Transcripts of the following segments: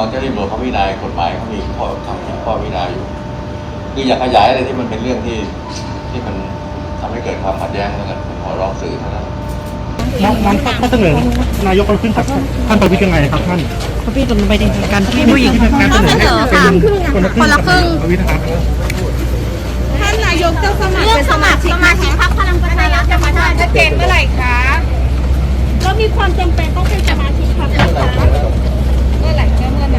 ตอนเจ้าหน้าที่ตำรวจเขาวินัยกฎหมายเขามีข้อคำคิดข้อวินัยอยู่คืออยากขยายอะไรที่มันเป็นเรื่องที่ที่มันทำให้เกิดความขัดแย้งแล้วกันผมขอร้องสื่อเท่านั้นมองมองข้อเสนอนายกเอาขึ้นกับท่านประวิตรยังไงครับท่านพี่ตรงไปถึงการที่ผู้หญิงการเสนอให้เป็นคนละครึ่งคนละครึ่งกับประวิตรครับท่านนายกจะสมัครเรื่องเป็นสสมัมาครชิสกมาชิกพรรคพลังประชารัฐจะมาได้ชัดเจนเมื่อไหร่คะแล้วมีความจำเป็นต้องเป็นสมาชิกพรรคไหมคะ สวั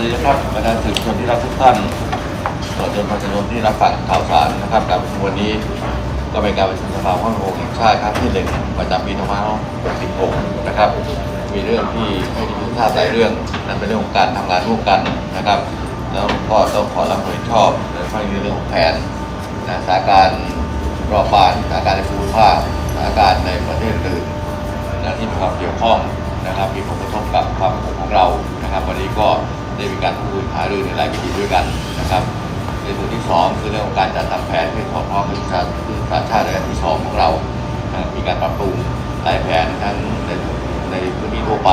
สดีครับบรรดาสื่อชนที่รักทุกท่านตลอดจนประชาชนที่รับฟังข่าวสารนะครับกับวันนี้ ก็เป็นการประชุมสภาความมั่นคงแห่งชาติครั้งที่หนึ่งประจำปี2566นะครับ มีเรื่องที่ให้ที่ทราบหลายเรื่องนั่นเป็นเรื่องของการทำงานร่วมกันนะครับ แล้วก็ต้องขอรับผิดชอบในเรื่องของแผนนะสถานการณ์รอบบ้านสถานการณ์ในภูมิภาคสถานการณ์ในประเทศอื่นนะที่มีความเกี่ยวข้องนะครับ มีผลกระทบกับความมั่นคงของเรานะครับ วันนี้ก็ได้มีการพูดคุยหารือในหลายวิธีด้วยกันนะครับ ในส่วนที่สองคือเรื่องของการจัดทำแผนเพื่อสอดคล้องกับยุทธศาส ชาสตร์ชาติระยะที่สองของเรา มีการปรับปรุงหลายแผนทั้งในในพื้นที่ทั่วไป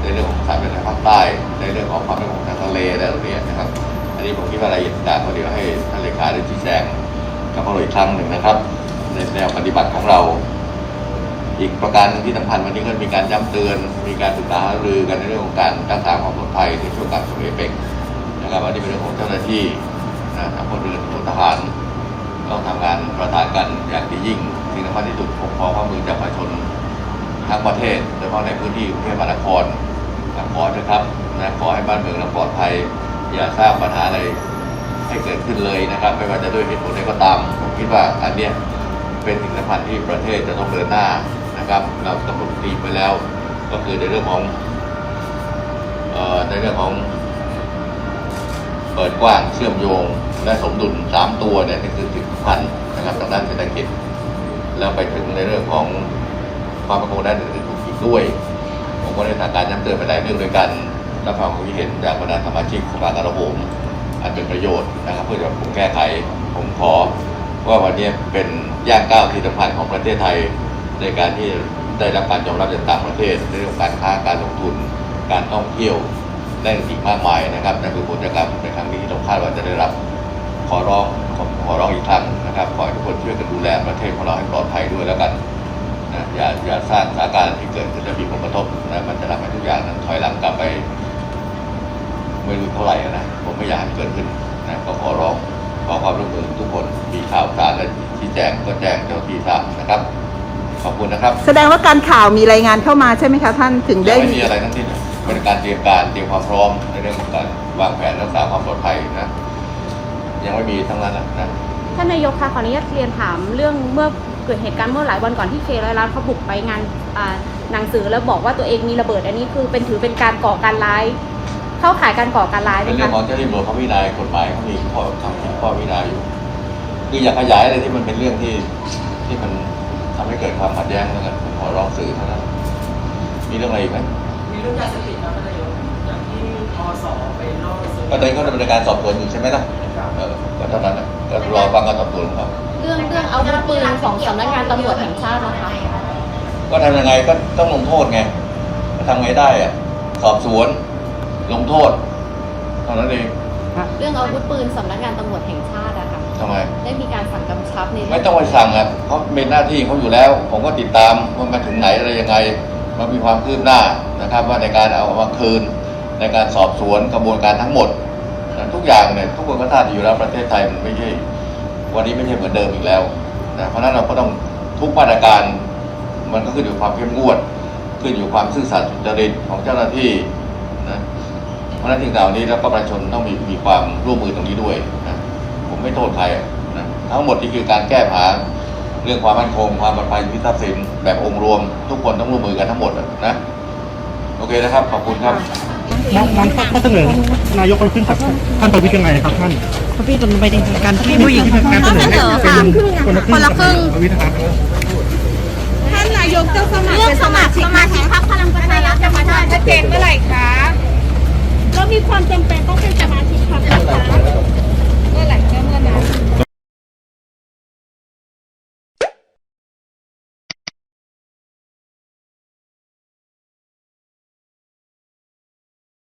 ในเรื่องของสายเป็นภาคใต้ ในเรื่องของความมั่นคงทางทะเลอะไรเหล่านี้นะครับ อันนี้ผมคิดว่ารายละเอียดต่างก็เดี๋ยวให้ท่านเลขาได้ชี้แจงกับพวกเราอีกครั้งหนึ่งนะครับ ในแนวปฏิบัติของเรา อีกประการที่สำคัญวันนี้ก็มีการย้ำเตือน มีการศึกษาหารือกันในเรื่องของการรักษาความปลอดภัยในช่วงการสมัยเป็กนะครับอันนี้เป็นเรื่องของเจ้าหน้าที่นะทั้งพลเรือนทหาร ต้องทำงานประสานกันอย่างที่ยิ่งสิ่สำคัญที่สุดผมขอความมือจากประชาชนทั้งประเทศโดยเฉพาะในพื้นที่กรุงเทพมหานครขอเถอะครับนะขอให้บ้านเมืองเราปลอดภัย อย่าสร้างปัญหาอะไรให้เกิดขึ้นเลยนะครับ ไม่ว่าจะด้วยเหตุผลใดก็ตามผมคิดว่าอันเนี้ยเป็นสิ่งสำคัญที่ประเทศจะต้องเดินหน้านะครับ เรากำหนดธีมไปแล้ว ก็คือในเรื่องของออในเรื่องของ เปิดกว้างเชื่อมโยง และสมดุลสามตัวเนี่ยนี่คือสิ่งสำคัญนะครับทางด้านเศรษฐกิจ แล้วไปถึงในเรื่องของความมั่นคงด้านอื่นๆอีกด้วย ผมก็ได้สั่งการย้ำเตือนไปหลายเรื่องด้วยกันรับฟังความคิดเห็นจากบรรดาสมาชิกสภากระผมอันเป็นประโยชน์นะครับ เพื่อจะปรุงแก้ไขผมขอ ว่าวันนี้เป็นย่างก้าวที่สำคัญของประเทศไทยในการที่ได้รับการยอมรับจากต่างประเทศในเรื่องการค้าการลงทุนการท่องเที่ยว ได้อีกมากมายนะครับนั่นคือผลจากการในครั้งนี้ที่เราคาดว่าจะได้รับ ขอร้องขอขอร้องอีกครั้งนะครับขอให้ทุกคนช่วยกันดูแลประเทศของเราให้ปลอดภัยด้วยแล้วกันนะอย่าอย่าสร้างสถานการณ์ที่เกิดขึ้นและมีผลกระทบนะมันจะทำให้ทุกอย่างนั้นถอยหลังกลับไป ไม่รู้เท่าไหร่นะผมไม่อยากให้มันเกิดขึ้นนะก็ขอร้องขอความร่วมมือทุกคนมีข่าวสารและชี้แจงก็แจ้งเจ้าหน้าที่ทราบนะครับ ขอบคุณนะครับ แสดงว่าการข่าวมีรายงานเข้ามาใช่ไหมคะท่านถึงยัได้งไม่มีอะไรทั้งสิ้น เป็นการเตรียมการเตรียมความพร้อมในเรื่องของการวางแผนรักษาความปลอดภัยนะยังไม่มีทั้งนั้นนะนะท่านนายกคะขออนุญาตเรียนถามเรื่องเมื่อเกิดเหตุการณ์เมื่อหลายวันก่อนที่เคร้อยล้านเขาบุกไปงานอ่าหนังสือแล้วบอกว่าตัวเองมีระเบิดอันนี้คือเป็นถือเป็นการก่อการร้าย เข้าข่ายการก่อการร้ายไหมเป็นเรื่อคะงของเจ้าหน้าที่ตำรวจเขาวินัยกฎหมายเขามีข้อคำคิดข้อวินัยอยู่คืออยากขยายอะไรที่มันเป็นเรื่องที่ที่มันทำให้เกิดความขัดแย้งแล้วกันผมขอร้องสื่อเท่านั้นมีเรื่องอะไรอีกไหม ก็ตอนนี้เขาดำเนินการสอบสวนอยู่ใช่ไหมล่ะเออก็เท่านั้นนะก็รอฟังการสอบสวนของเขาเรื่องเรื่องอาวุธปืนของสำนักงานตำรวจแห่งชาตินะคะก็ทำยังไงก็ต้องลงโทษไงก็ทำไงได้อะสอบสวนลงโทษเท่านั้นเองเรื่องอาวุธปืนสำนักงานตำรวจแห่งชาติอะค่ะทำไมได้มีการสั่งกำชับในเรื่ไม่ต้องไปสั่งอะเขาเป็นหน้าที่เขาอยู่แล้ว ผมก็ติดตามว่ามันถึงไหนอะไรยังไง มันมีความคืบหน้านะครับ ว่าในการเอามาคืน ในการสอบสวนกระบวนการทั้งหมดนะทุกอย่างเนี่ยทุกคนก็ทราบอยู่แล้วประเทศไทยมันไม่ใช่วันนี้ไม่ใช่เหมือนเดิมอีกแล้วนะเพราะนั้นเราก็ต้องทุกมาตรการมันก็ขึ้นอยู่ความเข้มงวด ขึ้นอยู่ความซื่อสัตย์สุจริตของเจ้าหน้าที่นะเพราะนั้นสิ่งเหล่านี้แล้วก็ประชาชนต้องมีมีความร่วมมือตรงนี้ด้วยนะผมไม่โทษใครนะทั้งหมดนี่คือการแก้ปัญหาเรื่องความมั่นคงความปลอดภัยพิทักษ์สินแบบองค์รวม ทุกคนต้องร่วมมือกันทั้งหมดนะโอเคนะครับขอบคุณครับ นั้นข้อเสนอนายกคนขึ้นครับท่านประวิตรยังไงครับท่านประวิตรลงไปใงการที่ผู้หญิงการเสนอให้เป็นคนละครึ่งนละวิตรครัท่านนายกจะสมัครเรื่องสมัครสมาชิกพรรพลังประชารัฐจะมาได้ชัดเจเมื่อไหร่คะก็มีความจำเป็นต้องเป็นสมาชิกพรรคเมื่อไหร่ก็เมื่อนั้น